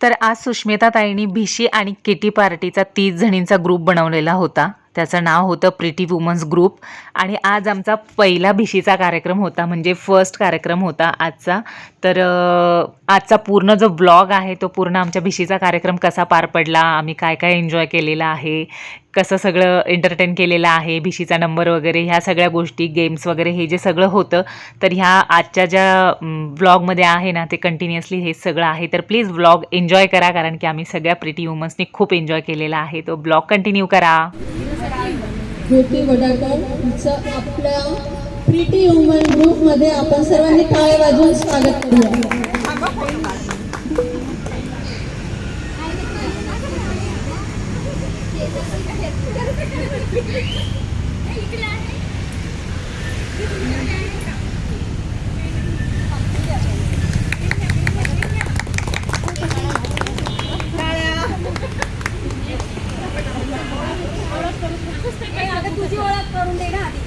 तर आज सुष्मिता ताईंनी भिशी आणि किटी पार्टीचा तीस जणींचा ग्रुप बनवलेला होता. त्याचं नाव होतं प्रिटी वुमन्स ग्रुप आणि आज आमचा पहिला भिशीचा कार्यक्रम होता म्हणजे फर्स्ट कार्यक्रम होता आजचा. तर आजचा पूर्ण जो ब्लॉग आहे तो पूर्ण आमच्या भिशीचा कार्यक्रम कसा पार पडला आम्ही काय काय एन्जॉय केलेला आहे कसं सगळं एंटरटेन केलेलं आहे भिशीचा नंबर वगैरे ह्या सगळ्या गोष्टी गेम्स वगैरे हे जे सगळं होतं तर ह्या आजच्या ज्या ब्लॉगमध्ये आहे ना ते कंटिन्युअसली हे सगळं आहे. तर प्लीज ब्लॉग एन्जॉय करा कारण की आम्ही सगळ्या प्रिटी वुमन्सनी खूप एन्जॉय केलेला आहे. तो ब्लॉग कंटिन्यू करा. आपल्या प्रिटी वुमन ग्रुपमध्ये आपण सर्वांनी टाळे वाजून स्वागत करूया अगं तुझी ओळख करून दे ना आधी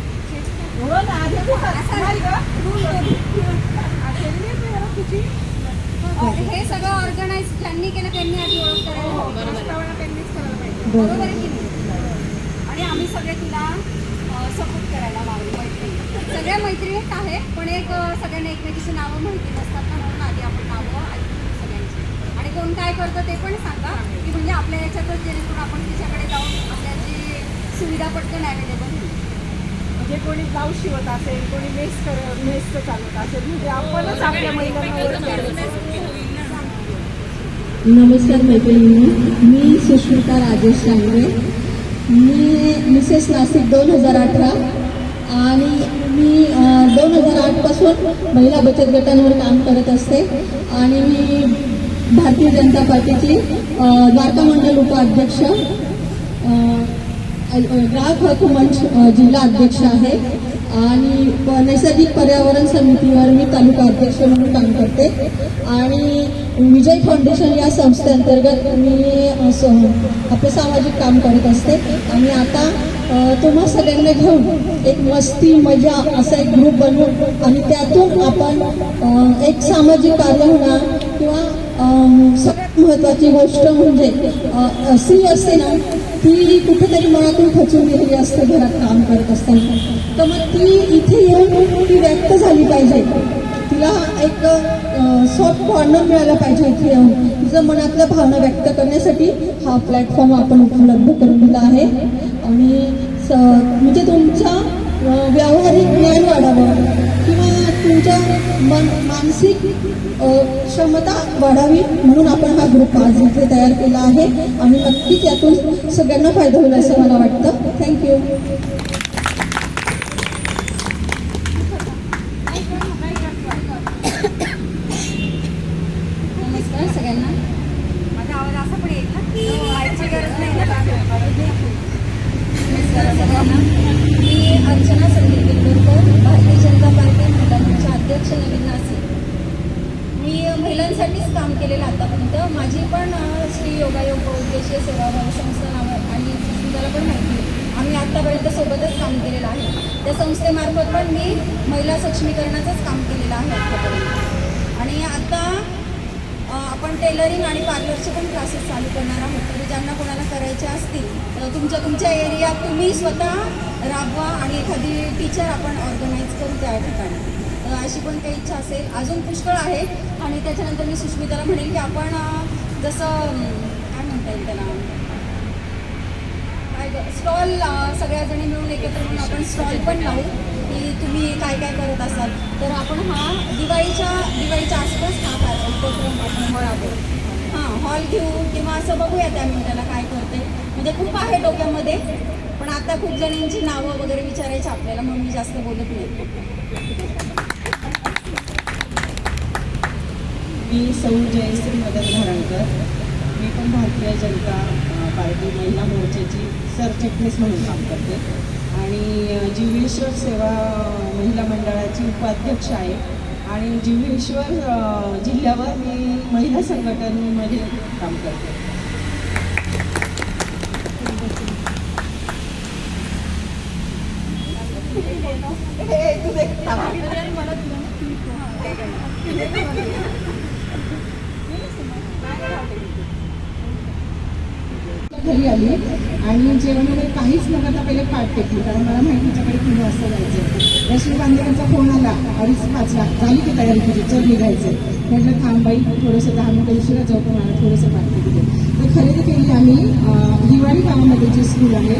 असं- हे सगळं ऑर्गनाईज ज्यांनी केलं त्यांनी आधी ओळख करायला हवी. बरोबर आहे की नाही? आणि आम्ही सगळे तुला सपोर्ट करायला लागलो मैत्रिणी सगळ्या मैत्रिणीच आहे पण एक अं, सगळ्यांना एकमेकीची नावं माहिती नसतात ना म्हणून आधी आपण नावं ऐकू सगळ्यांची आणि कोण काय करतं ते पण सांगा की म्हणजे आपल्या याच्यातच जेणेकरून आपण तिच्याकडे जाऊन आपल्या जी सुविधा पटकन अवेलेबल होईल. म्हणजे कोणी ब्लाऊज शिवत असेल कोणी मेस कर मेसचं चालवत असेल म्हणजे आपणच आपल्या महिलांना करायचं. नमस्कार मैत्रिणी मी सुष्मिता राजेश सांगवे मी मिसेस नाशिक दोन हजार अठरा आणि मी दोन हजार आठपासून महिला बचत गटांवर काम करत असते. आणि मी भारतीय जनता पार्टीची द्वारका मंडल उपाध्यक्ष ग्राहक हक्क मंच जिल्हा अध्यक्ष आहे. आणि प- नैसर्गिक पर्यावरण समितीवर मी तालुका अध्यक्ष म्हणून काम करते. आणि विजय फाउंडेशन या संस्थेअंतर्गत मी स- आपले सामाजिक काम करत असते. आणि आता तुम्हा सगळ्यांना घेऊन एक मस्ती मजा असा एक ग्रुप बनवून आणि त्यातून आपण एक सामाजिक कार्य होणार. किंवा सगळ्यात महत्त्वाची गोष्ट म्हणजे अ, स्त्री असते ना ती कुठेतरी मनातून खचून गेलेली असते घरात काम करत असताना. तर मग ती इथे येऊन ती व्यक्त झाली पाहिजे. तिला एक सॉफ्ट कॉर्नर मिळायला पाहिजे इथे येऊन. तिचं मनातल्या भावना व्यक्त करण्यासाठी हा प्लॅटफॉर्म आपण उपलब्ध करून दिला आहे. आणि स म्हणजे तुमचा व्यावहारिक ज्ञान वाढावं. तुमच्या मन मानसिक क्षमता वाढावी म्हणून आपण हा ग्रुप आज इथे तयार केला आहे. आणि नक्कीच यातून सगळ्यांना फायदा होईल असं मला वाटतं. थँक्यू नमस्कार सगळ्यांना. माझा आवाज असा पण येईल ना? गरज नाही मी अर्चना संदीप बिंदुरकर भारतीय जनता पार्टी महिला मोर्चा अध्यक्ष नवीन नाशिक मी महिलांसाठीच काम केलेलं आतापर्यंत. माझी पण श्री योगायोग उद्देशीय सेवाभावी संस्था नाव आणि तुम्हाला पण माहिती आहे. आम्ही आत्तापर्यंत सोबतच काम केलेलं आहे. त्या संस्थेमार्फत पण मी महिला सक्षमीकरणाचंच काम केलेलं आहे आत्तापर्यंत आणि आता आपण टेलरिंग आणि पार्लरचे पण क्लासेस चालू करणार आहोत. म्हणजे ज्यांना कोणाला करायचे असतील तर तुमच्या तुमच्या एरियात तुम्ही स्वतः राबवा आणि एखादी टीचर आपण ऑर्गनाईज करू त्या ठिकाणी. अशी पण काही इच्छा असेल. अजून पुष्कळ आहे आणि त्याच्यानंतर मी सुष्मिताला म्हणेन की आपण जसं काय म्हणता येईल त्याला? काय स्टॉल सगळ्याजणी मिळून एकत्र म्हणून आपण स्टॉल पण लावू की तुम्ही काय काय करत असाल. तर आपण हा दिवाळीच्या दिवाळीच्या आसपास हा काय उपक्रम आपण हां हॉल घेऊ किंवा असं बघूया त्या मिनिटाला काय करते. म्हणजे खूप आहे डोक्यामध्ये पण आता खूप जणांची नावं वगैरे विचारायची आपल्याला म्हणून मी जास्त बोलत नाही. मी सौ जयश्री मदन धारणकर. मी पण भारतीय जनता पार्टी महिला मोर्चाची सरचिटणीस म्हणून काम करते. आणि जीवेश्वर सेवा महिला मंडळाची उपाध्यक्ष आहे. आणि जीवेश्वर जिल्ह्यावर मी महिला संघटनेमध्ये काम करते. हे तुझे थांबा. खाली आली आणि जेवण वगैरे काहीच न करता पहिले पाठ टेकली कारण मला माहिती तिच्याकडे तीन वाजता जायचं रश्मी बांदेकरचा फोन आला अडीच पाचला झाली की तयारी तुझी चल निघायचं. म्हटलं थांबाई थोडंसं दहा मिनिटं उशिरा जाऊ पण मला थोडंसं पाठ टेकू तर खरेदी केली आम्ही दिवाळी हिवाळी गावामध्ये जे स्कूल आहे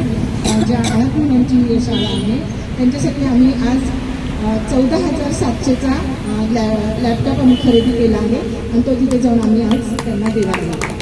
ज्या अनाथ मुलांची शाळा आहे त्यांच्यासाठी आम्ही आज चौदा हजार सातशेचा लॅ लॅपटॉप आम्ही खरेदी केला आहे आणि तो तिथे जाऊन आम्ही आज त्यांना देणार आहे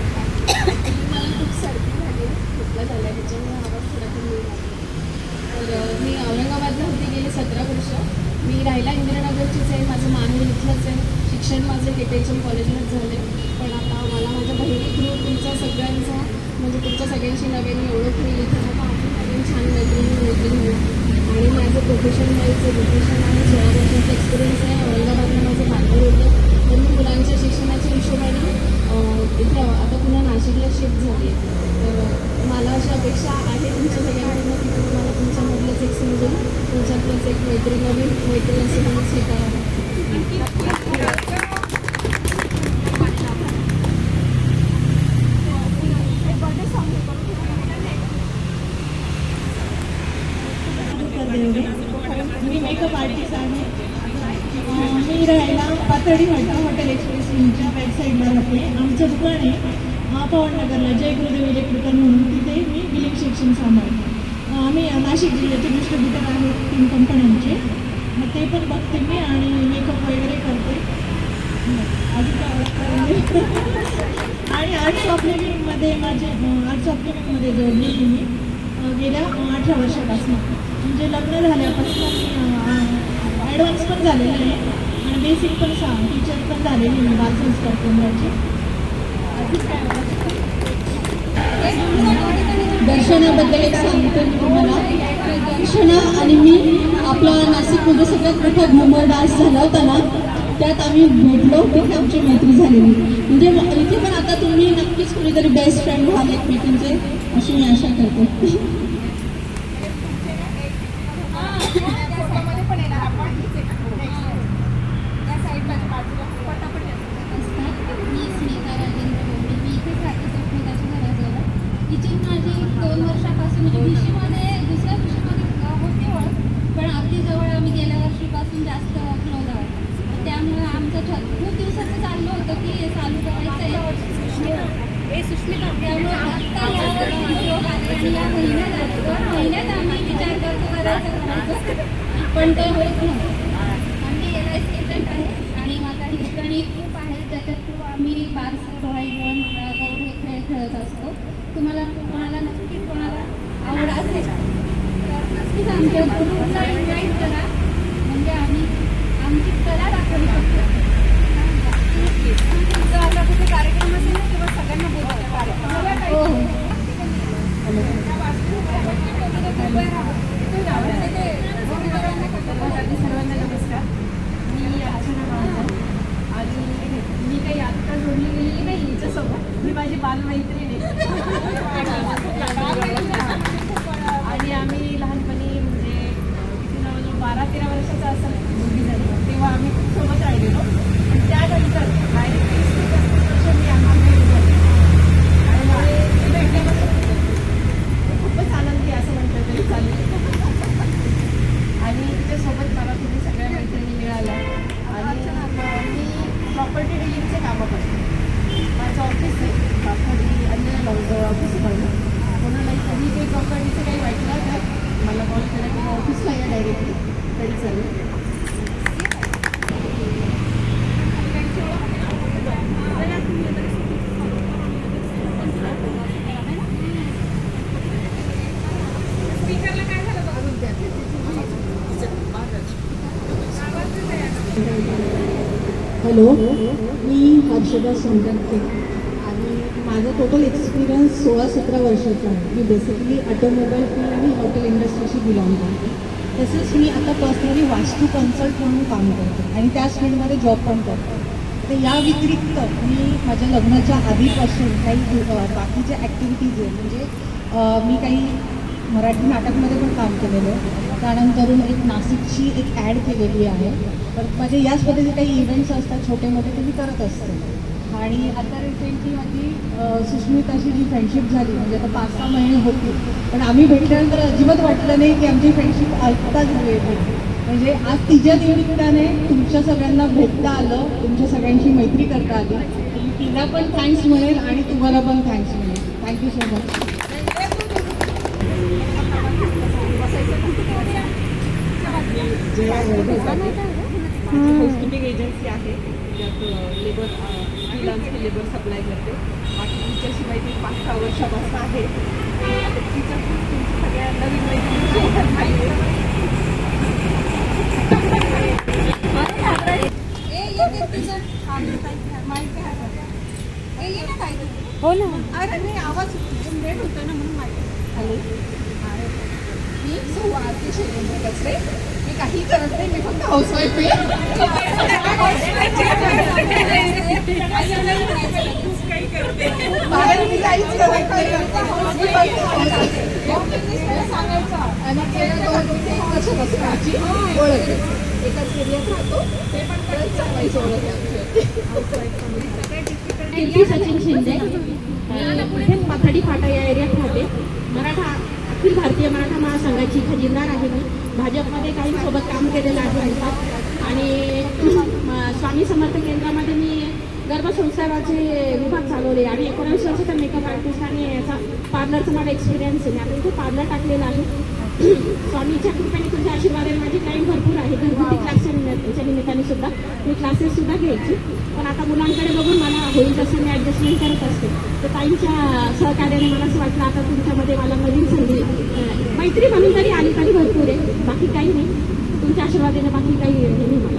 मला खूप सर्दी झाली खोकला झाला त्याच्यामुळे आवाज थोडा कमी येईल. तर अ, मी औरंगाबादला होते गेले सतरा वर्ष मी राहायला इंदिरानगरचीच आहे माझं मानवी इथलंच आहे शिक्षण माझं केटेचम कॉलेजलाच झालं आहे पण आता मला माझ्या बहिणी थ्रू तुमच्या सगळ्यांचा म्हणजे तुमच्या सगळ्यांशी नव्याने ओळख होईल इथं मला आपण सगळ्यांनी छान मैत्रिणी मैत्रिणी होईल आणि माझं माझं एज्युकेशन आहे सोळा वर्षाचा एक्सपिरियन्स आहे औरंगाबादला माझं बांधव होतं. तर मी मुलांच्या शिक्षणाच्या हिशोबाने इथे आता पुन्हा नाशिकला शिफ्ट झाली तर मला अशी अपेक्षा आहे तुमच्या सगळ्यांकडनं की तुम्हाला तुमच्यामधलंच एक समजून तुमच्यातलंच एक मैत्री नवीन मैत्री असं म्हणून स्वीकारावं मी मेकअप आर्टिस्ट आहे अं, मी राहायला पातळी हॉटेल हॉटेल एक्सप्रेस यांच्या बॅक साईडला राहते आमचं दुकान आहे अं, पवननगरला जय गुरुदेव इलेक्ट्रिकल म्हणून तिथे मी बिलिंग सेक्शन सांभाळते अं, आम्ही नाशिक जिल्ह्याचे डिस्ट्रीब्युटर आहेत तीन कंपन्यांचे. मग ते पण बघते मी आणि मेकअप वगैरे करते. आणि आर्ट शॉप माझे आर्ट शॉप जोडलेली मी गेल्या अठरा वर्षापासून. म्हणजे लग्न झाल्यापासून मी ॲडव्हान्स पण झालेलं आहे. आणि बेसिक पण सा टीचर पण झालेली मी बालसंस्कार केंद्राची. अजून काय दर्शनाबद्दल एक सांगते मी तुम्हाला. दर्शना आणि मी आपला नाशिकमध्ये सगळ्यात मोठा घुमर डान्स झाला होता ना त्यात आम्ही भेटलो. तिथे आमची मैत्री झालेली. म्हणजे इथे पण आता तुम्ही नक्कीच कुणीतरी बेस्ट फ्रेंड व्हाल एकमेकींचे अशी मी आशा करते असतात मी स्मिता राजेंद्र बोबडे मी इथेच राहते सुष्मिताच्या घराजवळ हिची माझी दोन वर्षापासून म्हणजे भिशीमध्ये दुसऱ्या भिशीमध्ये अ, होती ओळख पण आपली जवळ आम्ही गेल्या वर्षीपासून जास्त क्लोज आहोत तर त्यामुळे आमचं ठर खूप दिवसाचं चाललं होतं की हे चालू करायचं आहे हे सुष्मिता त्यामुळे आत्ता या वर्षी योग आले आणि या महिन्यात आले दोन महिन्यात आम्ही विचार करतो करायचं करायचं पण ते होत नाही आम्ही एल आय सी एजंट आहे आणि माझा हिस्टरी खूप आहे त्याच्यात खूप आम्ही बार्स डोळाई घेऊन गौर हे खेळ खेळत असतो तुम्हाला कोणाला नक्कीच कोणाला आवड असेल तर नक्कीच आमच्या ग्रुपला इन्व्हाइट करा म्हणजे आम्ही आमची कला दाखवू शकतो तुमचा आता कुठे कार्यक्रम असेल ना तेव्हा सगळ्यांना बोलवतो कार्यक्रम हो हो सर्वांना नमस्कार मी अर्चना मावळकर आणि मी काही आत्ता जोडली गेलेली नाही हिच्यासोबत मी माझी बालमैत्रीण आहे आणि आम्ही लहानपणी म्हणजे किती बारा तेरा वर्षाचा असं मुलगी झाली. तेव्हा आम्ही खूप सोबत राहिलेलो पण त्यानंतर डायरेक्ट वीस ते पस्तीस वर्ष मी आम्हाला आणि मला ते भेटल्यापासून मी खूपच आनंदी आहे असं म्हटलं तरी चालेल आणि तिच्यासोबत मला तुम्ही सगळ्या मैत्रिणी मिळाल्या आणि अं, मी प्रॉपर्टी डिलिंगचे कामं करते माझं ऑफिस आहे प्रॉपर्टी अंजना लॉजवळ ऑफिस बनलं कोणालाही कधी काही प्रॉपर्टीचं काही वाटलं तर मला कॉल करा किंवा ऑफिसला या डायरेक्टली तरी चालेल हॅलो मी हर्षदा सोनटके आणि माझा टोटल एक्सपिरियन्स सोळा सतरा वर्षाचा आहे. मी बेसिकली ऑटोमोबाईल फील्ड आणि हॉटेल इंडस्ट्रीशी बिलॉंग करते. तसेच मी आता पर्सनली वास्तू कन्सल्ट म्हणून काम करते. आणि त्याच फील्डमध्ये जॉब पण करते. तर या व्यतिरिक्त मी माझ्या लग्नाच्या आधीपासून काही बाकीच्या ॲक्टिव्हिटीज आहे म्हणजे मी काही मराठी नाटकमध्ये पण काम केलेलं आहे. त्यानंतरून एक नाशिकची एक ॲड केलेली आहे. तर माझे म्हणजे याच पद्धतीचे काही इव्हेंट्स असतात छोटे मोठे ते मी करत असते. आणि आता रिसेंटली माझी सुष्मिताशी जी फ्रेंडशिप झाली म्हणजे आता पाच सहा महिने होती पण आम्ही भेटल्यानंतर अजिबात वाटलं नाही की आमची फ्रेंडशिप आत्ता झाली आहे म्हणजे आज तिच्या निमित्ताने तुमच्या सगळ्यांना भेटता आलं तुमच्या सगळ्यांची मैत्री करता आली. तिला पण थँक्स म्हणेल आणि तुम्हाला पण थँक्स म्हणेल thank you so much housekeeping agency आहे. त्यात लेबर फ्रीलान्स लेबर सप्लाय करते. बाकी तिच्याशिवाय ती पाच सहा वर्षापासून आहे. तिच्या सगळ्या नवीन हो ना. अरे नाही आवाज लेट होतो ना म्हणून माहिती. हॅलो. मी सौ आरती कचरे मी काही करत नाही मी फक्त हाऊसवाईफ बाहेर मी काहीच करत नाही. मी फक्त आणि दोन तीन वर्षापासून ओळख आहे एकाच एरियात राहतो ते पण परत सांगायची ओळख आहे सचिन शिंदे इथे पाथडी फाटा या एरिया अखिल भारतीय मराठा महासंघाची खजिनदार आहे मी. भाजपमध्ये काही सोबत काम केलेलं आहे आणि स्वामी समर्थ केंद्रामध्ये मी गर्भसंसाराचे विभाग चालवले आणि एकोणीस वर्षाचा मेकअप आर्टिस्ट आणि याचा पार्लरचा मला एक्सपिरियन्स आहे. मी आता इथे पार्लर टाकलेलं आहे. स्वामीच्या कृपेने तुमच्या आशीर्वादाने माझी टाईम भरपूर आहे. घरगुती क्लासच्या निमित्त- निमित्ताने सुद्धा. मी क्लासेस सुद्धा घ्यायची. पण आता मुलांकडे बघून मला होईल तसं मी ॲडजस्टमेंट करत असते. तर ताईंच्या सहकार्याने मला असं वाटलं आता तुमच्यामध्ये मला नवीन संधी मैत्री म्हणून तरी आली तरी भरपूर आहे. बाकी काही नाही. तुमच्या आशीर्वादाने बाकी काही नाही मला.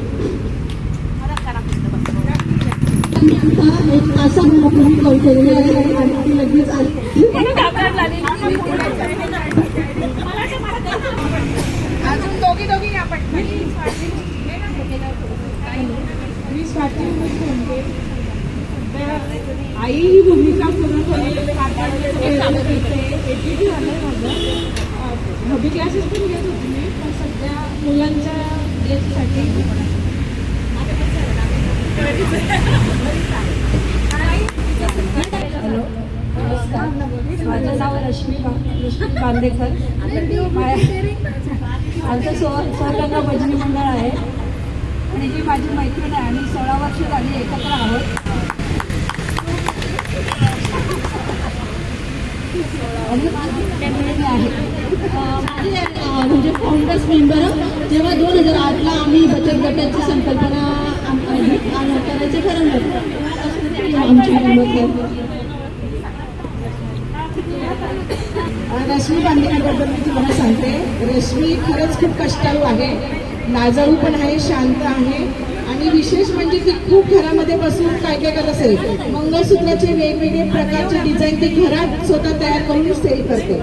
असा आणि ती लगेच आली अजून दोघी दोघी आपण मी स्वाती म्हणते आई ही भूमिका पूर्ण एटीटी झालं माझं. हॉबी क्लासेस पण घेत होते मी पण सध्या मुलांच्या याच्यासाठी माझं नाव रश्मी रश्मी बांदेकर. आमचं सो स्वकन्या भजनी मंडळ आहे. आणि जी माझी मैत्रीण आहे. आणि सोळा वर्ष झाली एकत्र आहोत. म्हणजे फाउंडर्स मेंबर जेव्हा दोन हजार आठला आम्ही बचत गटाची संकल्पना करायचं ठरवलं. तेव्हापासून ती आमची मेंबर रश्मी बांधण्याबद्दल मी तुम्हाला सांगते. रश्मी खरंच खूप कष्टाळू आहे. नाजाळू पण आहे शांत आहे. आणि विशेष म्हणजे ती खूप घरामध्ये बसून काय काय करत असेल मंगळसूत्राचे वेगवेगळे प्रकारचे डिझाईन ती घरात स्वतः तयार करून सेल करते.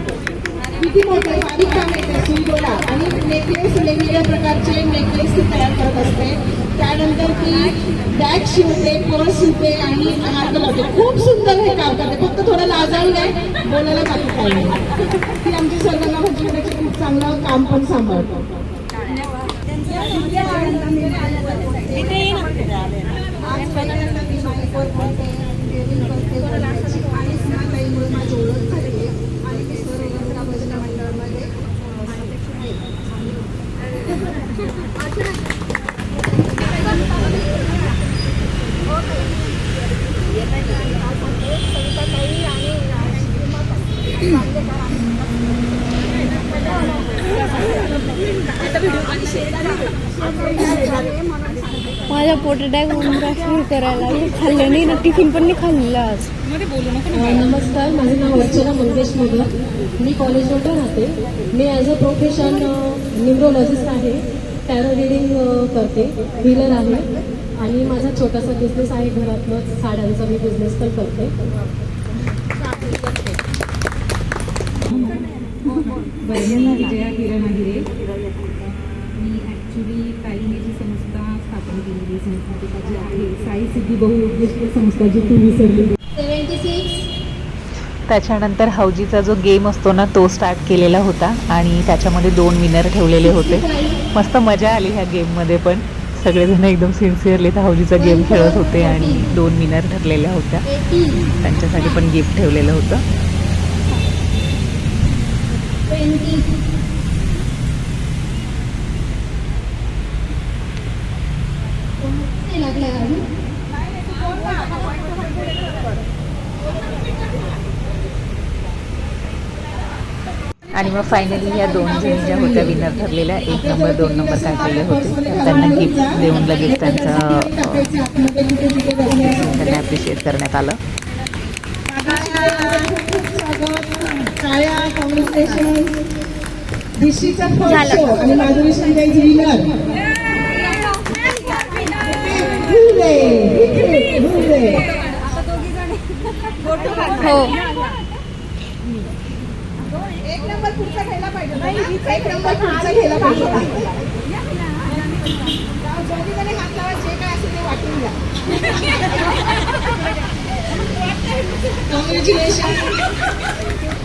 किती मोठे बारीक काम येते सुईडोला आणि नेकलेस वेगवेगळ्या प्रकारचे नेकलेस ती तयार करत असते. त्यानंतर ती बॅग शिवते पर्स शिवते आणि हात लावते. खूप सुंदर हे काम करते. फक्त थोडं लाजाळू आहे बोलायला बाकी काही नाही. ती आमची सर्वांना म्हणजे खूप चांगलं काम पण सांभाळतो. माझ्या पोटात उमरा सुरू करायला खाल्लं नाही ना टिफिन पण नाही खाल्लं आज. नमस्कार माझं नाव अर्चना मंगेश मुगर मी कॉलेजमध्ये राहते. मी ॲज अ प्रोफेशन न्यूरोलॉजिस्ट आहे. टॅरो रिडिंग करते. हिलर आहे. आणि माझा छोटासा बिझनेस आहे घरातलं साड्यांचा मी बिझनेस पण करते. मी विजया किरण आहिरे. मी ॲक्च्युली ताईने जी संस्था स्थापन केलेली संस्था जी आहे साई सिद्धी बहुउद्देशीय संस्था जी तू विसरली. त्याच्यानंतर हौजीचा जो गेम असतो ना तो स्टार्ट केलेला होता आणि त्याच्यामध्ये दोन विनर ठेवलेले होते. मस्त मजा आली ह्या गेममध्ये पण. सगळेजण एकदम सिन्सिअरली त्या हौजीचा गेम खेळत होते आणि दोन विनर ठरलेल्या होत्या. त्यांच्यासाठी पण गिफ्ट ठेवलेलं होतं ट्वेंटी नाही लागलाय अजून आणि मग फायनली या दोन जणी ज्या होत्या विनर ठरलेल्या एक नंबर दोन नंबर काढलेले होते त्यांना गिफ्ट देऊन लगेच त्यांचं त्यांना ॲप्रिशिएट करण्यात आलं. आणि माधुरी विनर हो पुढचा घ्यायला पाहिजे होता ना? एक नंबर पुढचा घ्यायला पाहिजे होता. दोन्हीकडे हात लावा, जे काय असेल ते वाटून घ्या. Congratulations.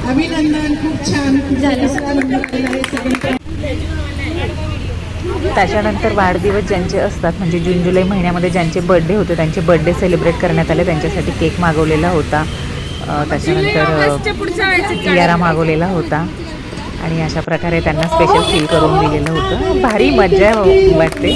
अभिनंदन खूप छान सगळ्यांचा त्याच्यानंतर वाढदिवस ज्यांचे असतात म्हणजे जून जुलै महिन्यामध्ये ज्यांचे बड्डे होते त्यांचे बड्डे सेलिब्रेट करण्यात आले त्यांच्यासाठी केक मागवलेला होता त्याच्यानंतर कियारा मागवलेला होता आणि अशा प्रकारे त्यांना स्पेशल फील करून दिलेलं होतं. भारी मजा वाटते.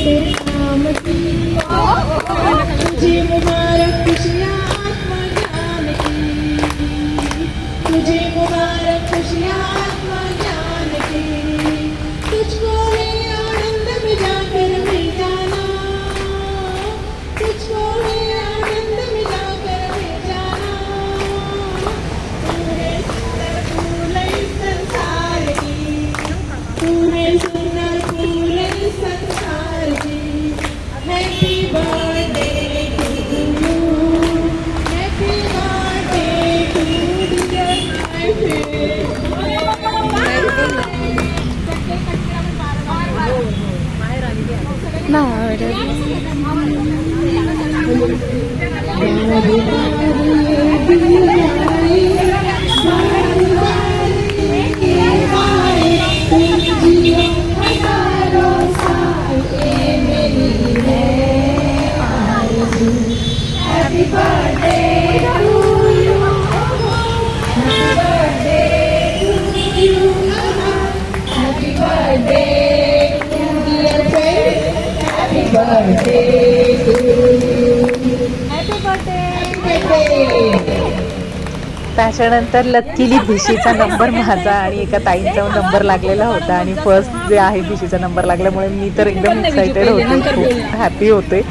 त्याच्यानंतर लक्कीली भिशीचा नंबर माझा आणि एका ताईंचा नंबर लागलेला होता आणि फर्स्ट जे आहे भिशीचा नंबर लागल्यामुळे मी तर एकदम एक्सायटेड होते खूप हॅपी होते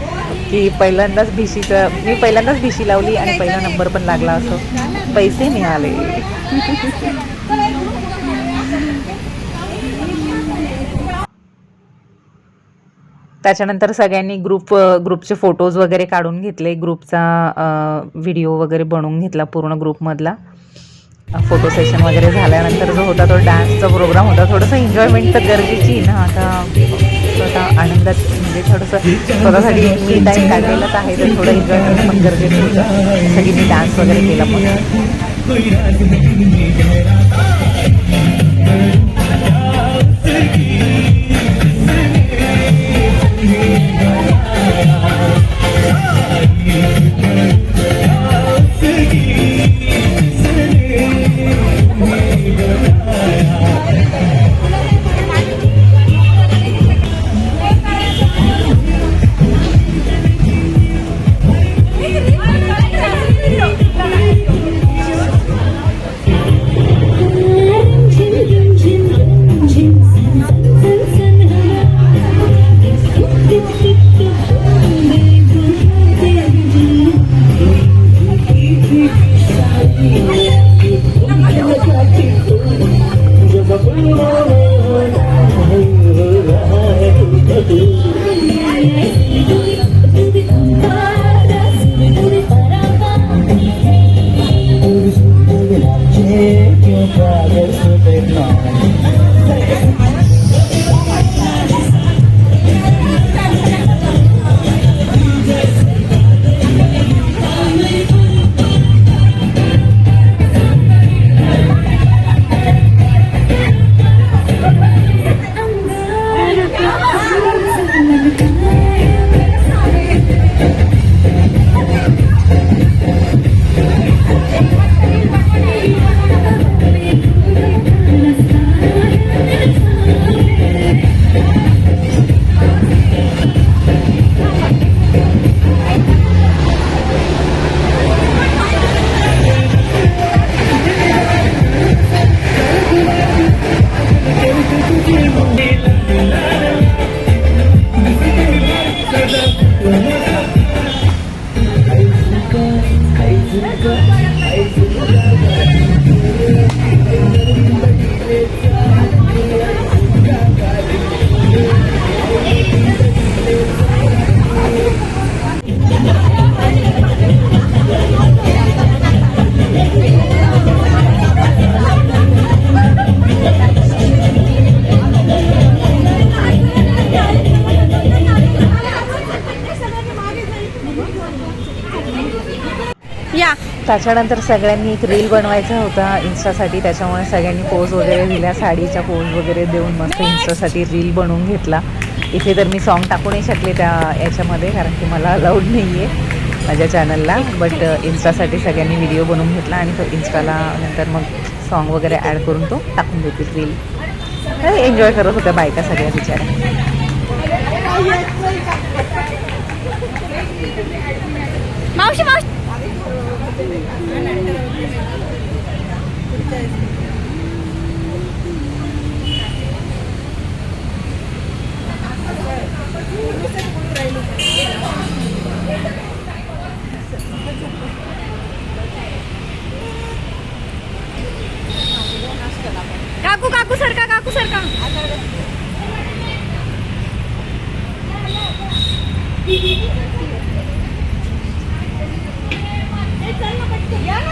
की पहिल्यांदाच भिशीचं मी पहिल्यांदाच भिशी लावली आणि पहिला नंबर पण लागला असं. पैसे मिळाले. त्याच्यानंतर सगळ्यांनी ग्रुप ग्रुपचे फोटोज वगैरे काढून घेतले. ग्रुपचा व्हिडिओ वगैरे बनवून घेतला पूर्ण ग्रुपमधला फोटो सेशन वगैरे झाल्यानंतर जो होता तो डान्सचा प्रोग्राम होता. थोडंसं एन्जॉयमेंट तर गरजेची ना. आता स्वतः आनंदात म्हणजे थोडंसं स्वतःसाठी मी टाईम काढलेलाच आहे. तर थोडं एन्जॉयमेंट पण गरजेचं होतं. सगळी मी डान्स वगैरे केला पण. या त्याच्यानंतर सगळ्यांनी एक रील बनवायचा होता इन्स्टासाठी त्याच्यामुळे सगळ्यांनी पोज वगैरे दिल्या. साडीच्या पोज वगैरे देऊन मस्त इन्स्टासाठी रील बनवून घेतला. इथे तर मी सॉन्ग टाकू नाही शकले त्या याच्यामध्ये कारण की मला अलाउड नाही आहे माझ्या चॅनलला बट इन्स्टासाठी सगळ्यांनी व्हिडिओ बनवून घेतला आणि तो इन्स्टाला नंतर मग सॉन्ग वगैरे ॲड करून तो टाकून देतील रील एन्जॉय करत होत्या बायका सगळ्या बिचाऱ्या. मावशी मावशी. काकू काकू सरका काकू सरका.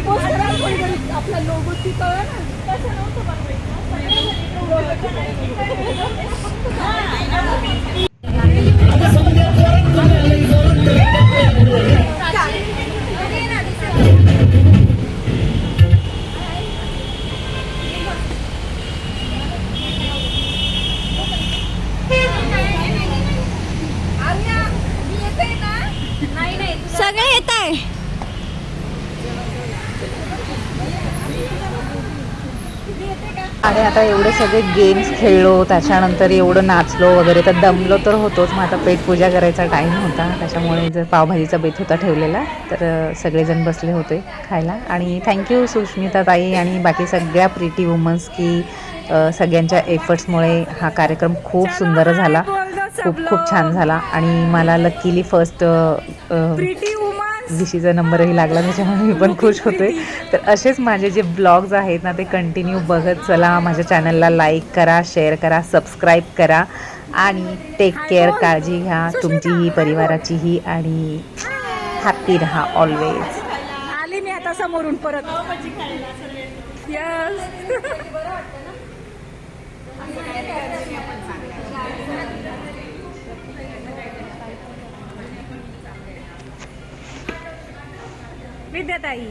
सगळे आता एवढे सगळे गेम्स खेळलो त्याच्यानंतर एवढं नाचलो वगैरे तर दमलो तर होतोच. मग आता पेटपूजा करायचा टाईम होता त्याच्यामुळे जर पावभाजीचा बेत होता ठेवलेला तर सगळेजण बसले होते खायला. आणि थँक्यू सुष्मिता ताई आणि बाकी सगळ्या प्रिटी वुमन्स की सगळ्यांच्या एफर्ट्समुळे हा कार्यक्रम खूप सुंदर झाला. खूप खूप छान झाला. आणि मला लकीली फर्स्ट विशीचा नंबरही लागला त्याच्यामुळे मी पण खुश होते तर असेच माझे जे ब्लॉग्स आहेत ना ते कंटिन्यू बघत चला. माझ्या चॅनलला लाईक करा शेअर करा सबस्क्राईब करा आणि टेक केअर काळजी घ्या. तुमचीही परिवाराचीही आणि हॅप्पी राहा ऑलवेज आले मी आता समोरून परत. Yes. विद्याताई.